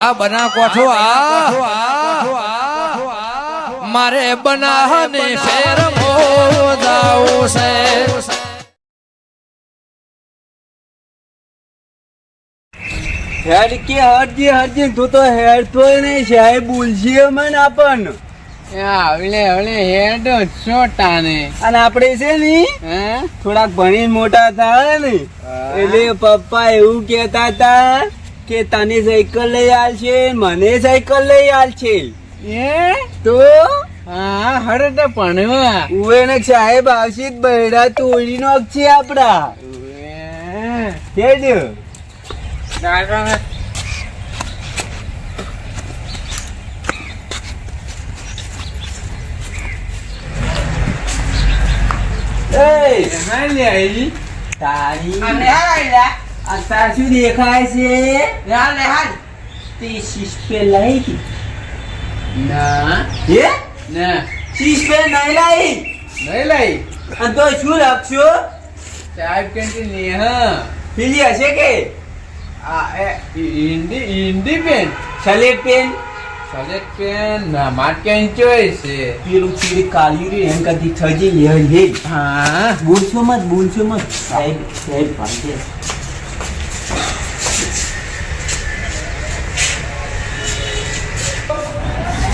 આ બના કોઠો આ. મારે બનાહને ફેર મોદાવું છે. હેડ કે હરજી હરજી તું તો હેડ તો નહીં સાહેબ બોલશે મને આપણ આવલે હવલે હેડ છોટાને અને આપણે છે ને હે? થોડાક ભણીને મોટા થાય ને. એટલે પપ્પા એવું કહેતા હતા કે તને સાયકલ લઈ આલ છે મને સાયકલ લઈ આલશે એ? તો? હા હરટ ભણવા. ઉવે ને સાહેબ આવશે જ બૈડા તોડી નાખશે આપડા. હેડ એ. તારી અત્યાર શું દેખાય છે તે શીશ પે લઈ ગઈ. ના હે ના શીશ પે નહીં લાઈ નહીં લઈ અને તો શું લખશો સાહેબ કેન્ટીન ને હા પેલી હશે કે આ એ Hindi Hindi pen slate pen select pen ના માર કેન ચોઈસ છે પેલું ચીડી કાલી રી એમ કરતી થજી લે લે હા બોલશો મત બોલશો મત સાહેબ સાહેબ ભાંગે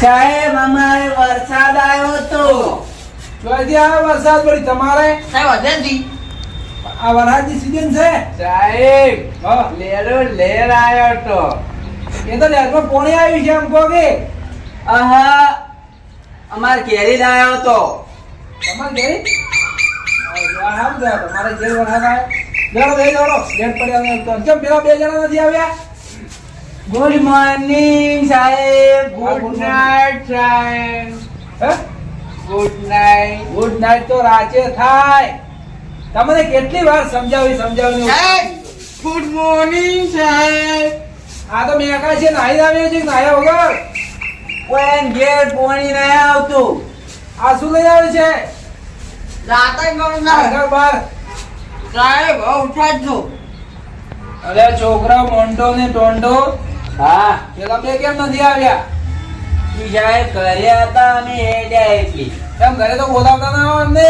સાહેબ અમારે વરસાદ આવ્યો તો ચોથી આવે વરસાદ પડી તમારે? આ વરસાદની સીઝન છે? સાહેબ. લેરો લેર આયો તો એ તો લેરમાં પોણી આવી છે એમ કહો કે. આહા અમાર કેરી આવ્યો તો તમારે કેરી તમારે જે વરસાદ આવ્યો. જાડો બે જાડો લેટ પડ્યા ને કેમ પેલા બે જણા નથી આવ્યા? ગુડ મોર્નિંગ સાહેબ. ગુડ નાઇટ સાહેબ. ગુડ નાઇટ ગુડ નાઈટ તો રાચે થાય. તમને કેટલી વાર સમજાવી સમજાવી ગુડ મોર્નિંગ સાહેબ. આ તો મેં છે નાઈ આવ્યો છે નાયા વગર. કોઈ ઘેર પોણી નહીં આવતું. આ શું લઈ આવે છે? આગળ બાર. અરે છોકરા મોંડો ને ટોન્ડો હા પેલા બે કેમ નથી આવ્યા? સાહેબ ઘરે હતા અમે હેડ્યા એટલી કેમ ઘરે તો બોલાવતા ના હોય અમને.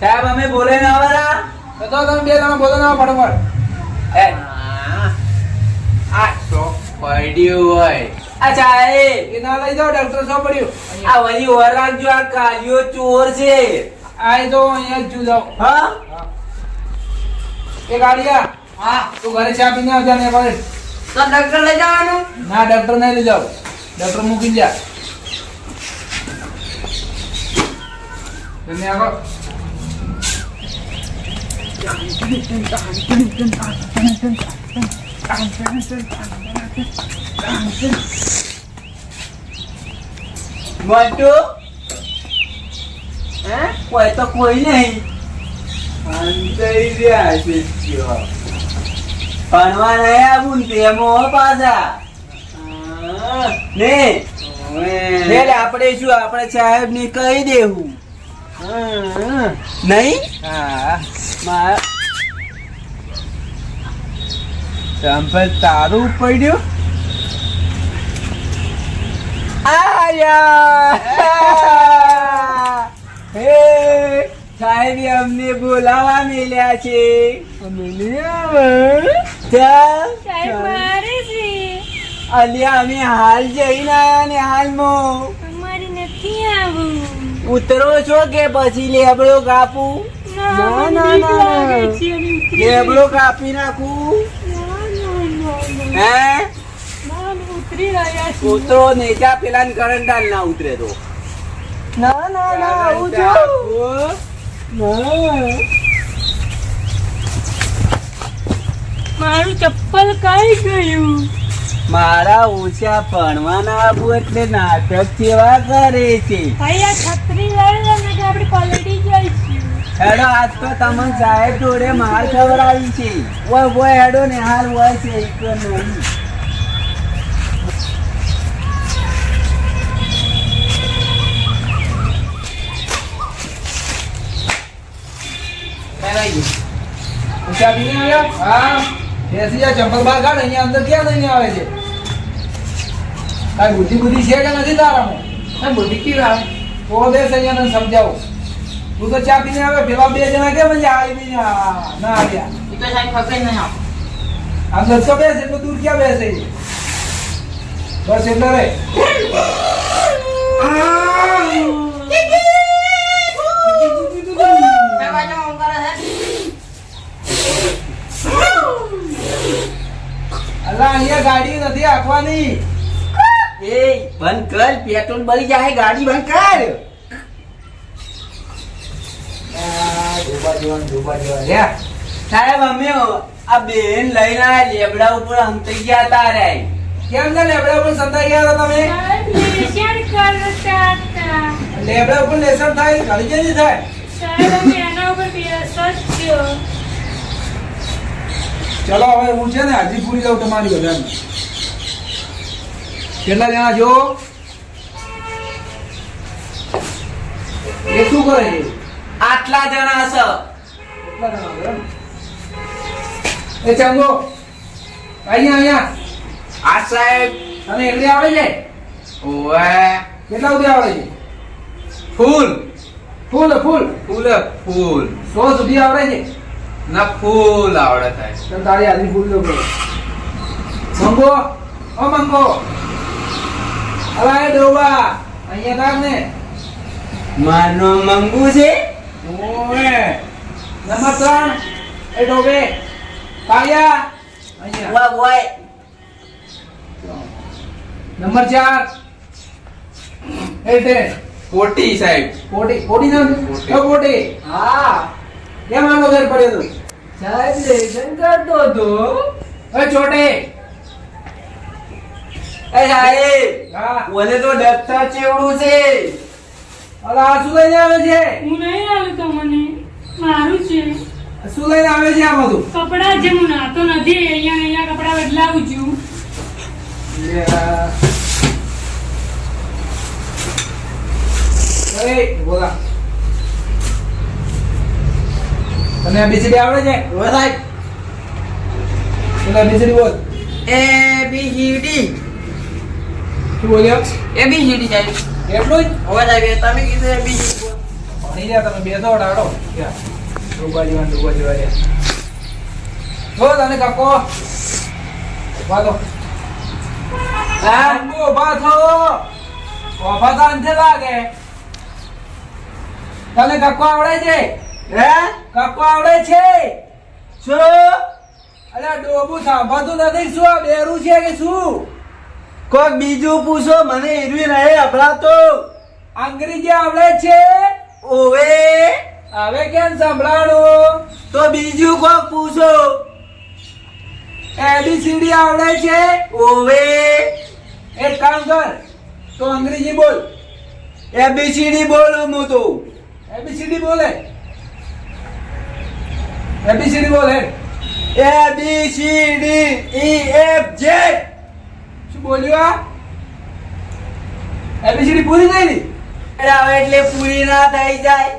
સાહેબ અમે બોલે ના તો તમે બે જણા બોલો ના ફટાફટ. એ, આ શોખ પડ્યું હોય. એ. ના લઈ જાઓ ડોક્ટર શું પડ્યું. આ વળી ઓર રાખજો આ કાલિયો ચોર છે. આ તો અહીંયા જ જાઓ હા? એ ગાડીયા હા. તું ઘરે ચા પીને આવજા ને ભાઈ ના ડોક્ટર નહીં લઈ જાઓ ડોક્ટર મૂકી જા તમે આગળ મોટું હે કોઈ તો કોઈ નહીં અંતરી રહ્યા છે ત્યો. ભણવા નહીં આવું ને પાછા. ને? એટલે આપણે શું આપણે સાહેબ ને કહી દેવું. નહીં? હા. તારું પડ્યું? આયા! હે! સાહેબે અમને બોલાવા મેલ્યા છે. સાહેબ અલ્યા અમે હાલ જઈને આવ્યા ને હાલમાં. અમારે નથી આવું. ઉતરો છો કે પછી લેબડો કાપું? ના, ના, ના, લેબડો કાપી નાખું. હે? અમે ઉતરી. ઉતરો નેજા પેલા કરંટ ના ઉતરે તો. ના ના ના આવું છો મારું ચપ્પલ કઈ ગયું? મારા ઓછા ભણવાના આબુ એટલે નાટક કેવા કરે છે. અહીંયા છત્રી લઈ લો ને આપણે પલટી જઈશું. હેડો આજ તો તમે સાહેબ જોડે માર ખબર આવી છે. ઓય ઓય હેડો ને હાલ હોય છે એક નહીં ચા પીને આવ્યા? હા. બેસી જા ચંપલ બહાર કાઢ અહીંયા અંદર ક્યાં લઈને આવે છે? કાંઈ બુદ્ધિ બુદ્ધિ છે કે નથી તારામાં? બુદ્ધિ કેવી આવે? તો દે અહીંયા તને સમજાવું. તું તો ચા પીને આવે પેલા બે જણા કેમ મજા આવી બી ના ના આવ્યા? તો સાહેબ ખબર નહીં આમ. દસો બેસે એટલું દૂર ક્યાં બેસે? બસ એટલે રે સાહેબ આજે આમ કરે છે અલા અહીંયા ગાડી નથી આપવાની એ બંધ કર પેટ્રોલ બળી જાય ગાડી બંધ કર. સાહેબ અમે આ બેન લઈને આ લેબડા ઉપર હંતાઈ ગયા તારે કેમ ના લેબડા ઉપર સંતાઈ ગયા હતા તમે? હતા લેબડા ઉપર લેસન થાય ઘણી જલ્દી થાય? સાહેબ અમે એના ઉપર બેસત થયો ચલો હવે હું છે ને હાજી પૂરી જાઉં તમારી બધાને. કેટલા જણા જો એ શું કરે છે? આટલા જણા કેટલા જણા એ ચાંગો અહીંયા અહીંયા આ સાહેબ. તને એટલે આવડે છે? ઓએ કેટલા સુધી આવડે છે? ફૂલ. ફૂલ ફૂલ. ફૂલ ફૂલ. સો સુધી આવડે છે? ના ફૂલ આવડે થાય ચાલ તારી હાજરી ફૂલ પેલો. મંગો ઓ મંગો. એ ડોબા અહીંયા કાઢ ને. મારનો મંગુ છે? ઓએ નંબર ત્રણ. એ ડોબે. કાળિયા. અહીંયા. વાહ વાહ. નંબર ચાર. એ ટેન કોટી સાહેબ. કોટી કોટી ના. કોટી. હા. કેમ આનો ઘર પડ્યો તું? સાહેબ કરતો એ એ સાહેબ હા. તો દફતર ચેવડું છે. અલા આ શું લઈને આવે છે? હું નહીં આવ્યો તો મને. મારું છે. શું લઈને આવે છે આ બધું? કપડા જે હું નાતો નથી અહીંયા અહીંયા કપડા બદલાવું છું. એ બોલા. તને એબીસીડી આવડે છે? ઓ સાહેબ. તને એબીસીડી બોલ. એ બી સી ડી શું બોલ્યો? એ બી સી ડી સાહેબ. એટલું જ ઓવે સાહેબ તમે કીધું એ બી સી ભણી રહ્યા તમે બે દોડ આડો. ડૂબા જેવા ડૂબા જેવા રહ્યા. જો તને કાકો. વાતો કાકો ઊભા થો. ઊભા તો લાગે. તને કાકો આવડે છે? હે? કાકો આવડે છે? શું અરે ડોબુ સાંભળતું નથી, શું આ બેરું છે કે શું? કોક બીજું પૂછો, મને એરવી નહીં અભડાતો. અંગ્રેજી આવડે છે? ઓવે. હવે કેમ સંભળાણું? તો બીજું કોક પૂછો. એબીસીડી આવડે છે? ઓવે. એક કામ કર. તો અંગ્રેજી બોલ. એબીસીડી બોલું હું તો. એબીસીડી બોલે. એબીસીડી બોલે A B C D E F G શું બોલ્યું આ? એબીસીડી પૂરી થઈ ગઈ? એટલે પૂરી ના થઈ જાય.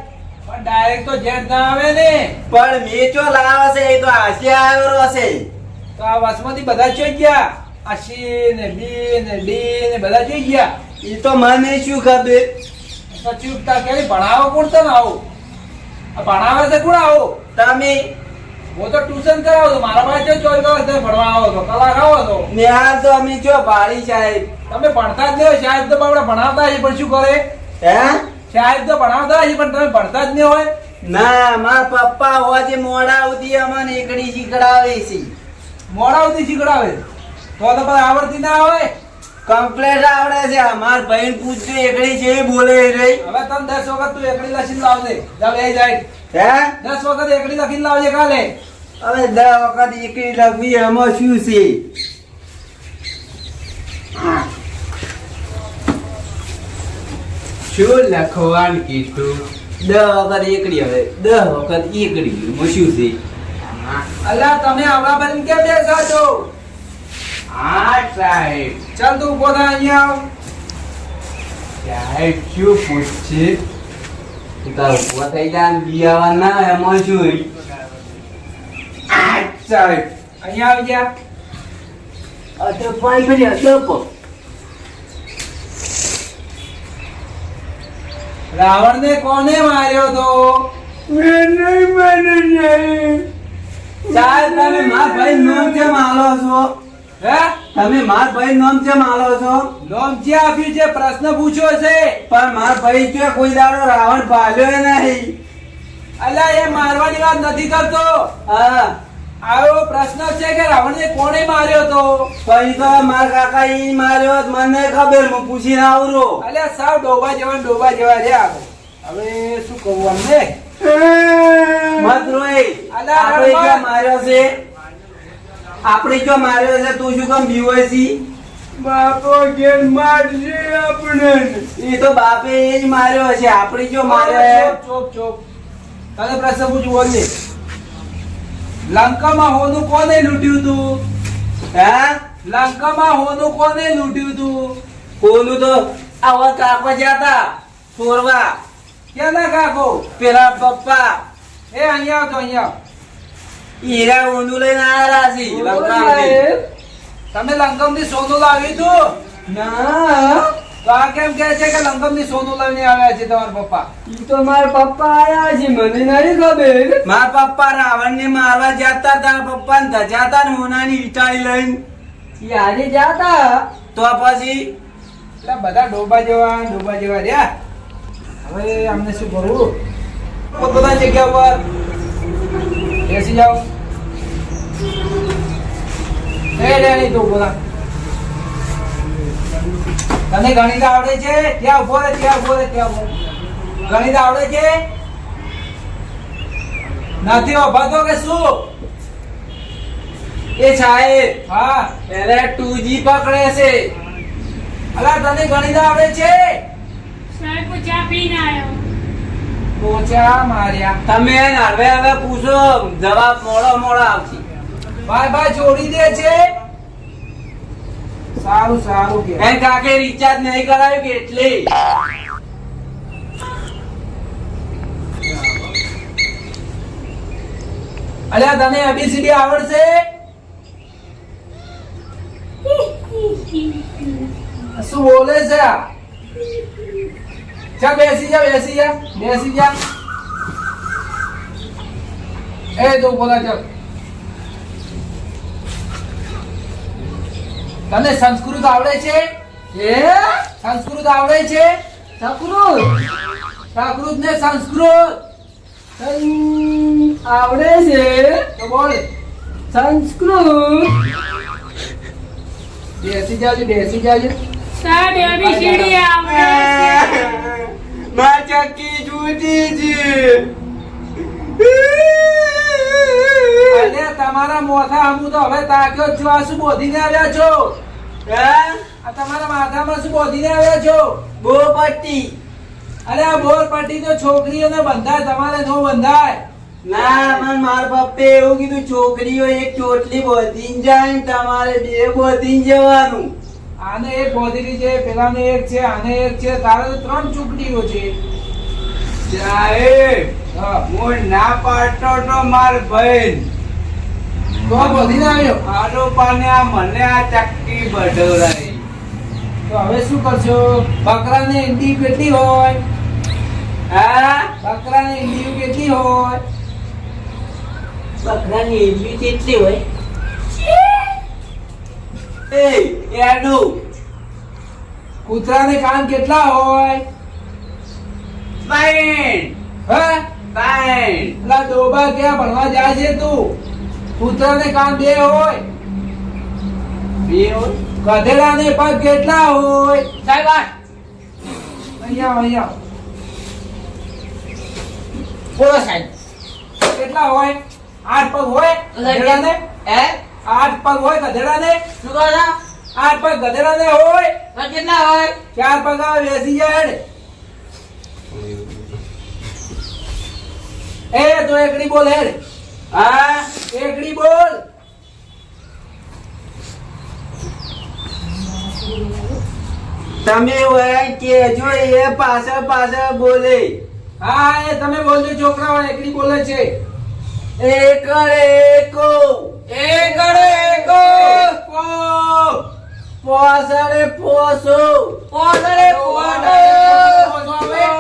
પણ ડાયરેક્ટ તો જેટ ના આવે ને. પણ મેચો લાવે છે એ તો હાસી આવ્યો હશે. તો આ વાસમાંથી બધા જોઈ ગયા? આ સી ને બી ને ડી ને બધા જોઈ ગયા? એ તો મને શું ખબર? તો ચૂપતા કે ભણાવો કોણ તને આવો? ભણાવે છે કોણ આવું? તમે હું તો ટ્યુશન કરાવો મારા પાસે ચોવીસ કલાક તમે ભણવા આવો છો. કલાક આવો છો. નિહાર તો અમે જો ભાડી સાહેબ. તમે ભણતા જ નહીં સાહેબ તો આપણે ભણાવતા હશે પણ શું કરે? હે? સાહેબ તો ભણાવતા હશે પણ તમે ભણતા જ નહીં હોય. ના માર પપ્પા હોજે મોડા સુધી અમને એકડી શીખડાવે છે. મોડા સુધી શીખડાવે તો તો પછી આવડતી ના હોય. કમ્પ્લેટ આવડે છે. માર બહેન પૂછજો એકડી છે બોલે રે હવે તમ દસ વખત તું એકડી લખીને લાવજે. ચાલ લઈ જાય. હે? દસ વખત એકડી લખીને લાવજે કાલે. હવે દસ વખત એકડી લખવી એમાં શું છે? શું લખવાનું કીધું? દસ વખત એકડી હવે. દસ વખત એકડી એમાં શું છે? અલ્યા તમે આવડા બન કેમ બેસા છો? હા ચાલ તું ઊભો થા અહીંયા આવ. સાહેબ શું પૂછશે તું તાર થઈ જા બિયાવા ના એમાં શું સાહેબ. અહીંયા આવી જા રાવણ ને કોને માર્યો તો? નહીં મેં નહીં. તમે મારા ભાઈ નો કેમ આલો છો? તમે માર ભાઈ નામ કેમ આલો છો? નામ જે આપ્યું છે પ્રશ્ન પૂછ્યો છે. પણ માર ભાઈ કે કોઈ દાડો રાવણ ભાલ્યો નહીં. અલ્યા એ મારવાની વાત નથી કરતો. હા. આવો પ્રશ્ન છે કે રાવણને કોણે માર્યો તો? પછી તો માર કાકા ઈ માર્યો મને ખબર હું પૂછીને આવરો. અલ્યા સાવ ડોબા જેવા ડોબા જેવા છે. હવે શું કહું અમને? મત રોય. અલા, માર્યો છે? આપણે જો માર્યો છે તું શું કામ બીવો છી? બાપો ઘેર મારશે આપણે એ તો બાપે એ જ માર્યો છે. આપણે જો માર્યો ચોપ ચોપ ચોપ. તને પ્રશ્ન પૂછવો બોલજે લંકામાં હોનું કોને લૂંટ્યું તું? હે? લંકામાં હોનું કોને લૂંટ્યું તું? કોનું તો આવા કાકો જતા ચોરવા ક્યાંના કાકો? પેલા પપ્પા. એ અહીંયા આવતો અહીંયા હીરા ઊંધું લઈને આયા છે લંકામાંથી. તમે લંકમથી સોનું લાવ્યું તું ના. તો આ કેમ કહે છે કે લંકમથી સોનું લઈને આવ્યા છે તમારા પપ્પા? ઈ તો મારા પપ્પા આયા છે મને નહીં ખબર. મારા પપ્પા રાવણ ને મારવા જતા હતા પપ્પા ને ધજાતા ને હોનાની વિટાળી લઈને. ઈ આજે જાતા? તો પછી? એટલે બધા ડોબા જેવા ડોબા જેવા રહ્યા. હવે અમને શું કરવું? પોતપોતાની જગ્યા ઉપર બેસી જાઓ. એ રે નહીં તો બોલા. તને ગણિત આવડે છે? ત્યાં ઊભો રે ત્યાં ઊભો રે ત્યાં ઊભો ગણિત આવડે છે? નથી ઉભાતો કે શું? એ સાહેબ હા. એને 2G પકડે છે. અલા તને ગણિત આવડે છે? સાહેબ ચા પીને આવ્યો. પોચા માર્યા. તમે હવે હવે પૂછો જવાબ મોડો મોડો આવશે. ભાઈ ભાઈ છોડી દે છે. સારું સારું કે. એન કાકે રિચાર્જ નહીં કરાયું કે એટલે? અલ્યા તને એબીસીડી આવડશે? શું બોલે છે આ? જા બેસી જા બેસી જા બેસી જા. એ તો બોલા ચાલ. તને સંસ્કૃત આવડે છે? એ સંસ્કૃત આવડે છે? સંસ્કૃત? પ્રાકૃત ને સંસ્કૃત આવડે છે? તો બોલ. સંસ્કૃત. બેસી જાજો બેસી જાજો. સાહેબ એબીસીડી આવડે છે માં જૂટી તમારા મોથા આમુ તો હવે તાક્યો જ છો આ શું બોધીને આવ્યા છો? હે? આ તમારા માથામાં શું બોધીને આવ્યા છો? બો પટ્ટી અરે આ બોર પટ્ટી તો છોકરીઓને બંધાય તમારે નો બંધાય. ના મન માર પપ્પે એવું કીધું છોકરીઓ એક ચોટલી બોધી જાય ને તમારે બે બોધી જવાનું. આને એક બોધીની છે પેલાને એક છે આને એક છે તારે ત્રણ ચોકડીઓ છે. સાહેબ હા. ના પાડતો તો માર ભાઈ. તો આ બોધીને આવ્યો? આરો પાને આ મને આ ચક્કી બઢવરાઈ તો હવે શું કરશો? બકરાને ઈંડી કેટલી હોય? હા? બકરાને ઈંડી કેટલી હોય? બકરાની એવી કેટલી હોય? એ એડું કૂતરાને કાન કેટલા હોય? બાઈન હે? બાઈન પેલા ડોબા ક્યાં ભણવા જાય છે તું? કૂતરાને કાન બે હોય. બે હોય? ગધેડાને પગ કેટલા હોય? સાહેબ અહીંયા અહીંયા બોલો સાહેબ. કેટલા હોય? આઠ પગ હોય ગધેડાને? હે? આઠ પગ હોય ગધેડાને? શું કહો આઠ પગ ગધેડાને હોય? તો કેટલા હોય? ચાર પગ આવે બેસી જાય હેડ. એ તો એકડી બોલ હેડ. હા એકડી બોલ. તમે કે જો એ પાછળ પાછળ બોલે. હા એ તમે બોલજો છોકરાઓ એકડી બોલે છે. એક. એકો એકડે એકો. કો. પોસડે પોસો. પોસડે પોસડે. પોસો.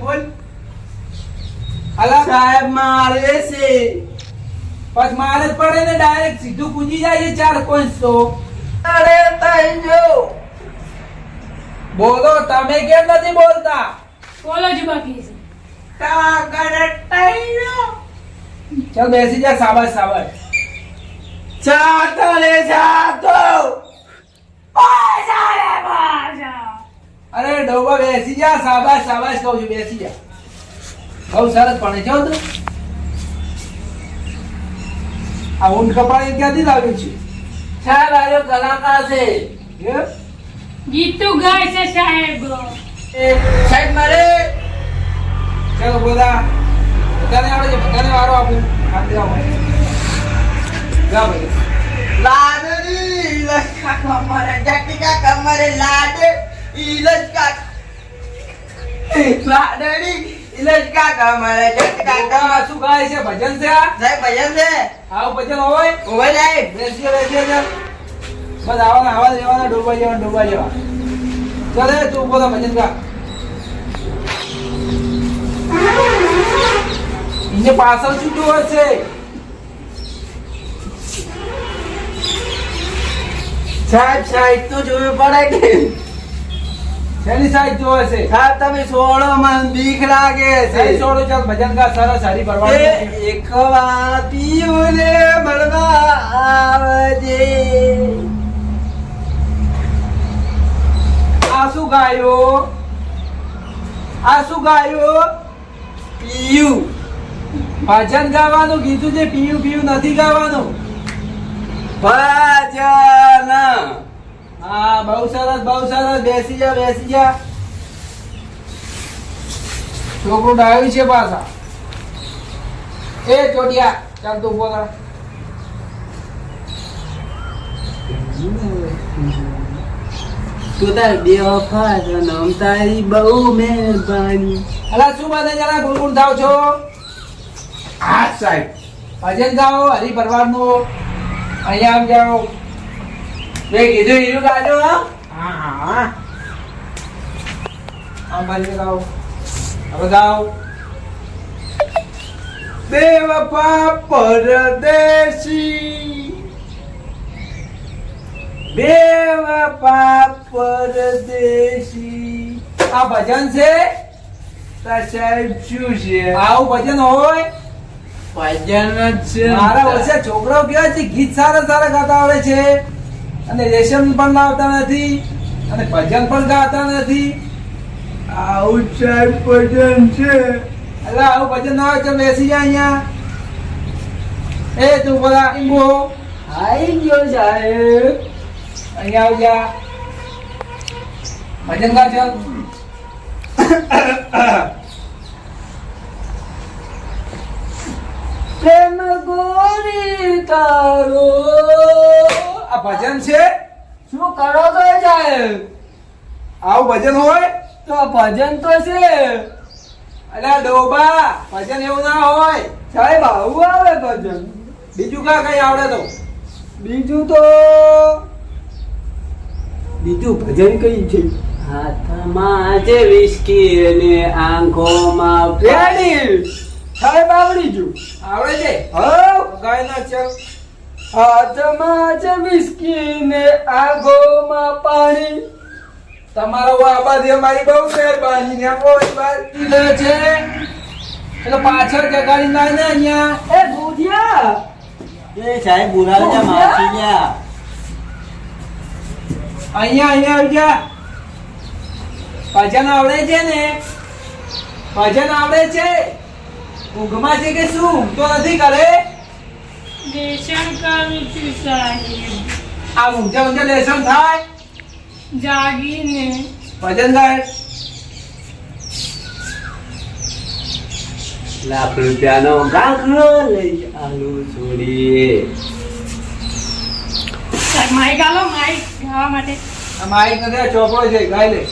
બોલ. અલા સાહેબ મારે છે. પછી મારે જ પડે ને ડાયરેક્ટ સીધું પૂજી જાય છે ચાર પાંચસો. અરે તઈ જો. બોલો તમે કેમ નથી બોલતા? બોલો જ બાકી છે. કાગળ તઈ ચાલ બેસી જા સાબાસ જાતો ચાતો રે ચાતો અરે ડોબા બેસી જા સાબાસ સાબાસ કહું છું બેસી જા. બહુ સરસ પણ છો તું. આ ઊંટ કપાળી ક્યાંથી લાવ્યું છે? સાહેબ આજો કલાકાર છે? ગીતું ગાય છે સાહેબ. સાહેબ મારે ચાલો બોલા. બધાને આવડે છે બધાને વારો આપું. ખાતે આવો જા ભાઈ. લાડની લસકા કમરે જટિકા કમરે લાડ. ઈલચકા લાડની ઈલચકા કમરે જટિકા કમરે આ શું ગાય છે? ભજન છે આ? સાહેબ ભજન છે. આવું ભજન હોય? હોય સાહેબ બેસીએ બેસીએ બસ આવાના આવા દેવાના ડોબા જેવા ડોબા જેવા. ચાલે તું બોલા ભજન ગા. એને પાછળ છૂટું હશે છે? સાહેબ સાહેબ તો જોયું પડે કે? શેની સાઈઝ જોવે છે? સાહેબ તમે સોળો મન બીક લાગે છે. છોડો ચાલ ભજન કા સરસ હરી ભરવા એક વાર પીઉને મળવા આવજે. આ શું ગાયો? આ શું ગાયો? પીયુ. ભજન ગાવાનું કીધું છે પીયું પીયુ નથી ગાવાનું. ભજન. હા બહુ સરસ બહુ સરસ. બેસી જા બેસી જા. છોકરું ડાયું છે પાછા. એ ચોટિયા ચાલ તું બોલા તું તાર બે વફા જનમ તારી બહુ મહેરબાની. અલા શું બધા જણા ગુણગુણ થાવ છો? હા સાહેબ. ભજન ગાઓ હરી પરવારનું. અહીંયા આમ જાઓ. મેં કીધું હીરું કાઢો હા. હા આમ બાજુ ગાઓ હવે ગાઓ. બેવફા પરદેશી. બેવફા પરદેશી. આ ભજન છે? સાહેબ શું છે? આવું ભજન હોય? ભજન જ છે. મારા વર્ષે છોકરાઓ કેવા છે? ગીત સારા સારા ગાતા આવડે છે. અને રેશન પણ લાવતા નથી અને ભજન પણ ગાતા નથી. આવું સાહેબ ભજન છે. એટલે આવું ભજન ના હોય તો બેસી જા અહીંયા. એ તું બોલા ઈંબો. આવી ગયો સાહેબ. અહીંયા આવી જા. ભજન ગા ચાલ પ્રેમ ગોરી તારો. આ ભજન છે? શું કરો તો સાહેબ આવું ભજન હોય? તો ભજન તો છે. અલ્યા ડોબા ભજન એવું ના હોય. સાહેબ આવું આવે ભજન. બીજું કા કઈ આવડે તો? બીજું તો બીજું ભજન કઈ છે? હાથમાં છે વિસ્કી અને આંખોમાં રેડી. સાહેબ આવડી ગયું. આવડે છે? હા ગાય ના ચાલ હાથમાં છે વિસ્કી ને આગોમાં પાણી. તમારો આબાદી અમારી બહુ મહેરબાની ને કોઈ વાત કીધો છે. એટલે પાછળ જગાડી ના ને અહીંયા. એ ભૂધિયા એ સાહેબ બોલાવજા માસી ગયા અહીંયા અહીંયા આવી જા ભજન આવડે છે ને? ભજન આવડે છે? ઊંઘમાં છે કે શું? ઊંઘ તો નથી કરે લેશન કરું છું સાહેબ. આ ઊંઘે ઊંઘે લેસન થાય? જાગીને. ભજન ગાય. લાખ રૂપિયાનો ગાઘરો લઈ આલુ છોડીએ. માઈક આલો માઈક ખાવા માટે. આ માઈક નથી ચોપડો છે ગાય લે.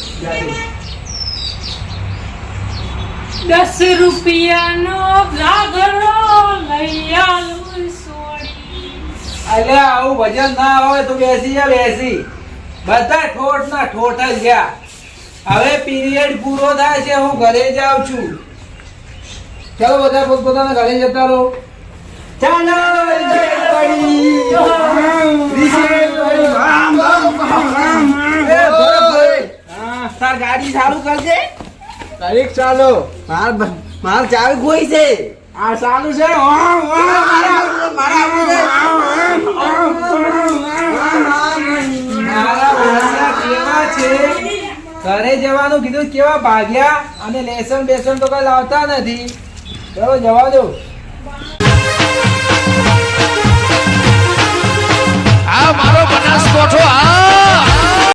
દસ રૂપિયાનો ઘાઘરો લઈ આલું અલ્યા આવું ભજન ના આવે તો બેસી જા બેસી. બધા ઠોઠ ના ઠોઠ જ ગયા. હવે પીરિયડ પૂરો થાય છે હું ઘરે જાઉં છું. ચાલો બધા પોતપોતાના ઘરે જતા રહો. ચાલો. તાર ગાડી ચાલુ કરજે. તારીખ ચાલો. માર માર ચાવી કોઈ છે. આ ચાલુ છે. ઘરે જવાનું કીધું કેવા ભાગ્યા? અને લેસન બેસન તો કઈ લાવતા નથી. ચલો, જવા દો. આ મારો બનાસકોઠો આ